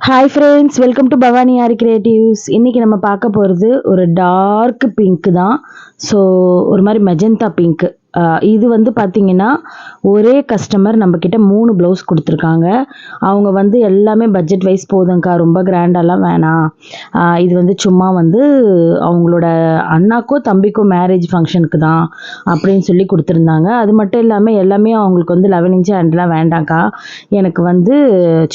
Hi friends welcome to Bhavani Aari creatives இன்றைக்கி நம்ம பார்க்க போகிறது ஒரு டார்க் பிங்க் தான். ஸோ ஒரு மாதிரி மெஜந்தா பிங்க் இது வந்து பார்த்திங்கன்னா ஒரே கஸ்டமர் நம்மக்கிட்ட மூணு ப்ளவுஸ் கொடுத்துருக்காங்க. அவங்க வந்து எல்லாமே பட்ஜெட் வைஸ் போதுங்க்கா ரொம்ப கிராண்டாலாம் வேணாம் இது வந்து சும்மா வந்து அவங்களோட அண்ணாக்கோ தம்பிக்கோ மேரேஜ் ஃபங்க்ஷனுக்கு தான் அப்படின்னு சொல்லி கொடுத்துருந்தாங்க. அது மட்டும் இல்லாமல் எல்லாமே அவங்களுக்கு வந்து லெவன் இன்ச் ஹேண்ட்லாம் வேண்டாம்க்கா. எனக்கு வந்து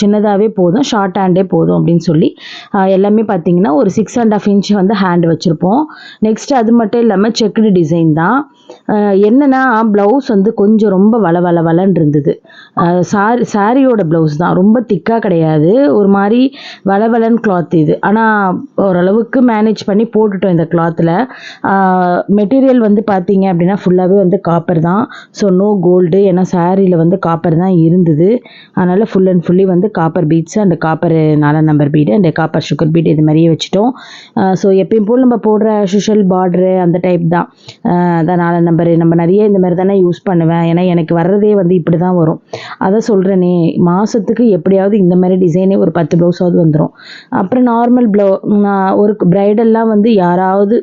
சின்னதாகவே போதும் ஷார்ட் ஹேண்டே போதும் அப்படின்னு சொல்லி எல்லாமே பார்த்தீங்கன்னா ஒரு சிக்ஸ் அண்ட் ஆஃப் இன்ச் வந்து ஹேண்ட் வச்சுருப்போம். நெக்ஸ்ட் அது மட்டும் இல்லாமல் செக்குடு டிசைன் தான். என்னன்னா ப்ளவுஸ் வந்து கொஞ்சம் ரொம்ப வள வள வளன்னு இருந்தது. சாரி சாரியோட ப்ளவுஸ் தான். ரொம்ப திக்காக கிடையாது. ஒரு மாதிரி வளவலன் கிளாத் இது. ஆனால் ஓரளவுக்கு மேனேஜ் பண்ணி போட்டுட்டோம் இந்த கிளாத்தில் மெட்டீரியல் வந்து பார்த்தீங்க அப்படின்னா ஃபுல்லாகவே வந்து காப்பர் தான். ஸோ நோ கோல்டு ஏன்னா சாரியில் வந்து காப்பர் தான் இருந்தது. அதனால் ஃபுல் அண்ட் ஃபுல்லி வந்து காப்பர் பீட்ஸ் அண்ட் காப்பர் நாலாம் number bead and copper sugar bead இது மாதிரியே வச்சுட்டோம். ஸோ எப்பயும் போல் நம்ம போடுற சுஷல் பார்டரு அந்த டைப் தான். அதான் நாலாம் நம்பர் நம்ம நிறைய இந்த மாதிரி தானே யூஸ் பண்ணுவேன். ஏன்னா எனக்கு வர்றதே வந்து இப்படி தான் வரும். அதை சொல்கிறேனே மாதத்துக்கு எப்படியாவது இந்த மாதிரி டிசைனே ஒரு பத்து ப்ளவுஸாவது வந்துடும் அப்புறம் நார்மல் ப்ளவு ஒரு ப்ரைடல்லாம் வந்து யாராவது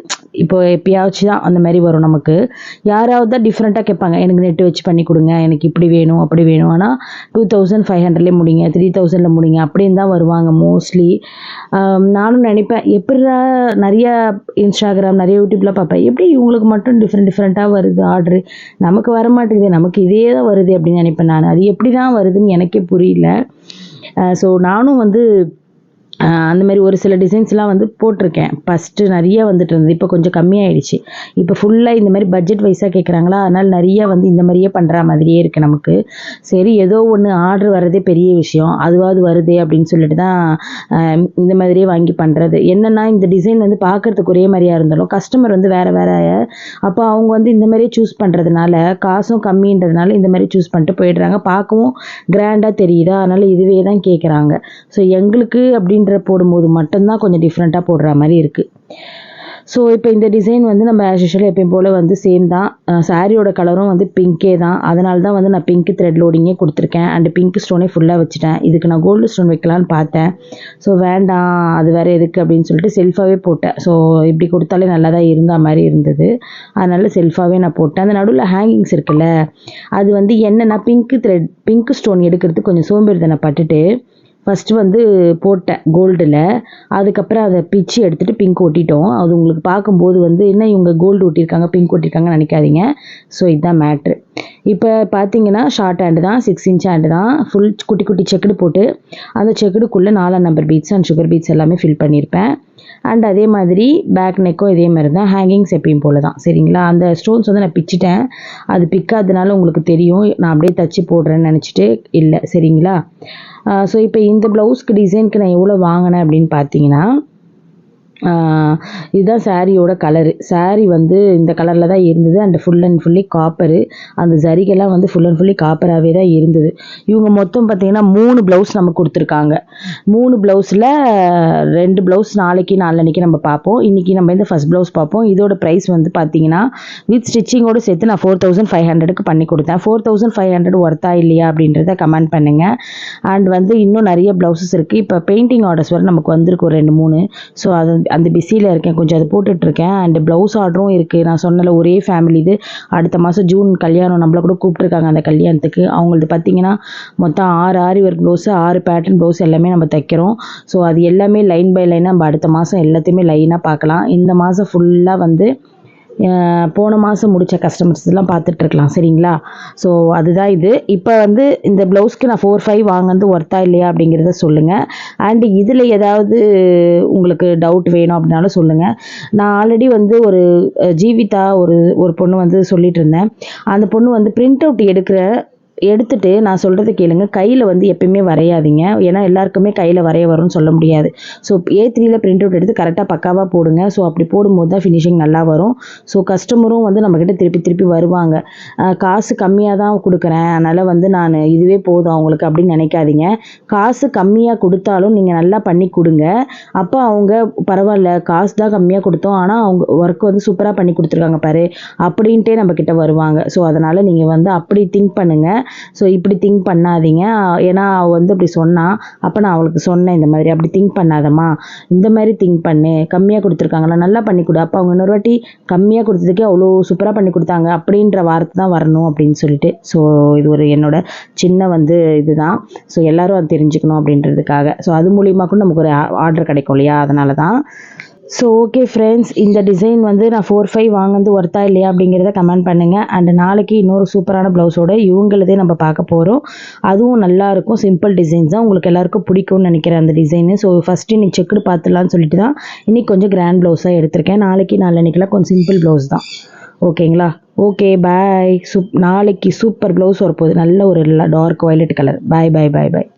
இப்போ எப்பயாச்சும் தான் அந்த மாதிரி வரும் நமக்கு. யாராவது தான் டிஃப்ரெண்ட்டாக கேட்பாங்க எனக்கு நெட்டு வச்சு பண்ணி கொடுங்க எனக்கு இப்படி வேணும் அப்படி வேணும். ஆனால் டூ தௌசண்ட் ஃபைவ் ஹண்ட்ரட்லேயே முடிங்க த்ரீ தௌசண்டில் முடிங்க அப்படின்னு தான் வருவாங்க மோஸ்ட்லி நானும் நினைப்பேன் எப்படிடா நிறையா இன்ஸ்டாகிராம் நிறைய யூடியூப்லாம் பார்ப்பேன் எப்படி இவங்களுக்கு மட்டும் டிஃப்ரெண்ட் டிஃப்ரெண்ட்டாக வருது ஆர்டரு நமக்கு வர மாட்டேங்குது நமக்கு இதே தான் வருது அப்படின்னு நினைப்பேன் நான். அது எப்படி தான் வருதுன்னு எனக்கே புரியல. ஸோ நானும் வந்து அந்த மாதிரி ஒரு சில டிசைன்ஸ்லாம் வந்து போட்டிருக்கேன். ஃபஸ்ட்டு நிறைய வந்துட்டு இருந்தது. இப்போ கொஞ்சம் கம்மியாயிடுச்சு. இப்போ ஃபுல்லாக இந்த மாதிரி பட்ஜெட் வைஸாக கேட்குறாங்களா அதனால் நிறைய வந்து இந்த மாதிரியே பண்ணுற மாதிரியே இருக்குது நமக்கு. சரி ஏதோ ஒன்று ஆர்டர் வர்றதே பெரிய விஷயம். அதுவாது வருதே அப்படின்னு சொல்லிட்டு தான் இந்த மாதிரியே வாங்கி பண்ணுறது என்னென்னா இந்த டிசைன் வந்து பார்க்குறதுக்கு ஒரே மாதிரியா இருந்தாலும் கஸ்டமர் வந்து வேறு வேறு அப்போ அவங்க வந்து இந்த மாதிரியே சூஸ் பண்ணுறதுனால காசும் கம்மின்றதுனால இந்த மாதிரி சூஸ் பண்ணிட்டு போயிடுறாங்க. பார்க்கவும் கிராண்டாக தெரியுதா. அதனால் இதுவே தான் கேட்குறாங்க ஸோ எங்களுக்கு அப்படின்னு அப்படின்ற போடும்போது மட்டும்தான் கொஞ்சம் டிஃப்ரெண்ட்டாக போடுற மாதிரி இருக்குது ஸோ இப்போ இந்த டிசைன் வந்து நம்ம ஆஸ் யூஷுவல் எப்பயும் போல் வந்து சேம் தான். சாரியோட கலரும் வந்து பிங்க்கே தான். அதனால தான் வந்து நான் பிங்க் த்ரெட் லோடிங்கே கொடுத்துருக்கேன். அண்ட் பிங்க் ஸ்டோனே ஃபுல்லாக வச்சுட்டேன். இதுக்கு நான் கோல்டு ஸ்டோன் வைக்கலான்னு பார்த்தேன். ஸோ வேண்டாம். அது வேறு எதுக்கு அப்படின்னு சொல்லிட்டு செல்ஃபாகவே போட்டேன். ஸோ இப்படி கொடுத்தாலே நல்லா தான் இருந்த மாதிரி இருந்தது. அதனால் செல்ஃபாகவே நான் போட்டேன். அந்த நடுவில் ஹேங்கிங்ஸ் இருக்குல்ல அது வந்து என்னென்னா பிங்க் த்ரெட் பிங்க் ஸ்டோன் எடுக்கிறதுக்கு கொஞ்சம் சோம்பேறித்தனை பட்டுட்டு ஃபஸ்ட்டு வந்து போட்டேன் கோல்டில் அதுக்கப்புறம் அதை பிச்சு எடுத்துகிட்டு பிங்க் ஒட்டிட்டோம். அது உங்களுக்கு பார்க்கும்போது வந்து என்ன இவங்க கோல்டு ஒட்டியிருக்காங்க பிங்க் ஒட்டியிருக்காங்கன்னு நினைக்காதீங்க. ஸோ இதுதான் மேட்ரு இப்போ பார்த்தீங்கன்னா ஷார்ட் ஹேண்டு தான் சிக்ஸ் இன்ச் ஹேண்டு தான். ஃபுல் குட்டி குட்டி செக்குடு போட்டு அந்த செக்குடுக்குள்ளே நாலாம் number beads and sugar beads எல்லாமே ஃபில் பண்ணியிருப்பேன் அண்ட் அதே மாதிரி பேக் நெக்கும் இதே மாதிரி தான் ஹேங்கிங்ஸ் எப்பயும் போல தான். சரிங்களா? அந்த ஸ்டோன்ஸ் வந்து நான் பிச்சிட்டேன். அது பிக்காதனால உங்களுக்கு தெரியும். நான் அப்படியே தச்சு போடுறேன்னு நினச்சிட்டு இல்லை. சரிங்களா? ஸோ இப்போ இந்த ப்ளவுஸ்க்கு டிசைனுக்கு நான் எவ்வளோ வாங்கினேன் அப்படின்னு பார்த்தீங்கன்னா இதுதான் சாரியோட கலரு சாரி வந்து இந்த கலரில் தான் இருந்தது. And full and fully copper அந்த ஜரிகெல்லாம் வந்து ஃபுல் அண்ட் ஃபுல்லி காப்பராகவே தான் இருந்தது. இவங்க மொத்தம் பார்த்தீங்கன்னா மூணு ப்ளவுஸ் நமக்கு கொடுத்துருக்காங்க. மூணு ப்ளவுஸில் ரெண்டு ப்ளவுஸ் நாளைக்கு நாளன்னைக்கு நம்ம பார்ப்போம். இன்றைக்கி நம்ம இந்த ஃபஸ்ட் ப்ளவுஸ் பார்ப்போம். இதோட ப்ரைஸ் வந்து பார்த்தீங்கன்னா வித் ஸ்டிச்சிங்கோடு சேர்த்து நான் ஃபோர் தௌசண்ட் ஃபைவ் ஹண்ட்ரடுக்கு பண்ணி கொடுத்தேன். ஃபோர் தௌசண்ட் ஃபைவ் ஹண்ட்ரட் ஒர்த்தா இல்லையா அப்படின்றத கமெண்ட் பண்ணுங்கள் அண்ட் வந்து இன்னும் நிறைய ப்ளவுசஸ் இருக்குது இப்போ பெயிண்டிங் ஆர்டர்ஸ் வர நமக்கு வந்திருக்கும் ரெண்டு மூணு. ஸோ அது அந்த பிஸியில் இருக்கேன். கொஞ்சம் அதை போட்டுட்ருக்கேன். அண்ட் ப்ளவுஸ் ஆர்டரும் இருக்குது நான் சொன்னல ஒரே ஃபேமிலி இது. அடுத்த மாதம் ஜூன் கல்யாணம். நம்மள கூட கூப்பிட்ருக்காங்க அந்த கல்யாணத்துக்கு. அவங்களது பார்த்தீங்கன்னா மொத்தம் ஆறு ஆரி ஒர்க் ப்ளவுஸு ஆறு பேட்டர்ன் ப்ளவுஸ் எல்லாமே நம்ம தைக்கிறோம். ஸோ அது எல்லாமே லைன் பை லைனாக நம்ம அடுத்த மாதம் எல்லாத்தையுமே லைனாக பார்க்கலாம். இந்த மாதம் ஃபுல்லாக வந்து போன மாதம் முடித்த கஸ்டமர்ஸ் எல்லாம் பார்த்துட்ருக்கலாம் சரிங்களா? ஸோ அதுதான் இது. இப்போ வந்து இந்த ப்ளவுஸ்க்கு நான் ஃபோர் ஃபைவ் வாங்கினது ஒர்த்தா இல்லையா அப்படிங்கிறத சொல்லுங்கள் அண்டு இதில் ஏதாவது உங்களுக்கு டவுட் வேணும் அப்படின்னாலும் சொல்லுங்கள் நான் ஆல்ரெடி வந்து ஒரு ஜீவிதா ஒரு ஒரு பொண்ணு வந்து சொல்லிட்டு இருந்தேன் அந்த பொண்ணு வந்து பிரிண்ட் அவுட் எடுக்கிற எடுத்துகிட்டு நான் சொல்கிறத கேளுங்க. கையில் வந்து எப்பயுமே வரையாதீங்க. ஏன்னா எல்லாருக்குமே கையில் வரைய வரும்னு சொல்ல முடியாது. ஸோ ஏ த்ரீல பிரிண்ட் அவுட் எடுத்து கரெக்டாக பக்காவாக போடுங்க. ஸோ அப்படி போடும்போது தான் ஃபினிஷிங் நல்லா வரும். ஸோ கஸ்டமரும் வந்து நம்மக்கிட்ட திருப்பி திருப்பி வருவாங்க. காசு கம்மியாக தான் கொடுக்குறேன். அதனால் வந்து நான் இதுவே போதும் அவங்களுக்கு அப்படின்னு நினைக்காதீங்க. காசு கம்மியாக கொடுத்தாலும் நீங்கள் நல்லா பண்ணி கொடுங்க. அப்போ அவங்க பரவாயில்ல காசு தான் கம்மியாக கொடுத்தோம். ஆனால் அவங்க ஒர்க் வந்து சூப்பராக பண்ணி கொடுத்துருக்காங்க பாரு அப்படின்ட்டே நம்மக்கிட்ட வருவாங்க. ஸோ அதனால் நீங்கள் வந்து அப்படி திங்க் பண்ணுங்கள் ஸோ இப்படி திங்க் பண்ணாதீங்க. ஏன்னா அவள் வந்து அப்படி சொன்னா அப்போ நான் அவளுக்கு சொன்னேன் இந்த மாதிரி. அப்படி திங்க் பண்ணாதம்மா. இந்த மாதிரி திங்க் பண்ணு. கம்மியாக கொடுத்துருக்காங்களா? நல்லா பண்ணி கொடு. அப்போ அவங்க இன்னொரு வாட்டி கம்மியாக கொடுத்ததுக்கே அவ்வளோ சூப்பராக பண்ணி கொடுத்தாங்க. அப்படின்ற வார்த்தை தான் வரணும் அப்படின்னு சொல்லிட்டு. ஸோ இது ஒரு என்னோட சின்ன வந்து இதுதான். ஸோ எல்லாரும் அது தெரிஞ்சுக்கணும் அப்படின்றதுக்காக. ஸோ அது மூலியமாக கூட நமக்கு ஒரு ஆர்டர் கிடைக்கும் இல்லையா? அதனால தான் ஸோ ஓகே ஃப்ரெண்ட்ஸ் இந்த டிசைன் வந்து நான் ஃபோர் ஃபைவ் வாங்கினது ஒர்த்தா இல்லையா அப்படிங்கிறத கமெண்ட் பண்ணுங்கள் அண்ட் நாளைக்கு இன்னொரு சூப்பரான ப்ளவுஸோட இவங்களதே நம்ம பார்க்க போகிறோம் அதுவும் நல்லாயிருக்கும் சிம்பிள் டிசைன்ஸ் தான். உங்களுக்கு எல்லாருக்கும் பிடிக்கும்னு நினைக்கிறேன் அந்த டிசைனு ஸோ ஃபஸ்ட்டு இன்னைக்கு செக்குடு பார்த்துலான்னு சொல்லிட்டு தான் இன்னைக்கு கொஞ்சம் கிராண்ட் ப்ளவுஸாக எடுத்திருக்கேன். நாளைக்கு நாளன்னைக்கெல்லாம் கொஞ்சம் சிம்பிள் ப்ளவுஸ் தான். ஓகேங்களா ஓகே பாய் சூப் நாளைக்கு சூப்பர் ப்ளவுஸ் வரப்போகுது. நல்ல ஒரு dark violet colour bye bye bye bye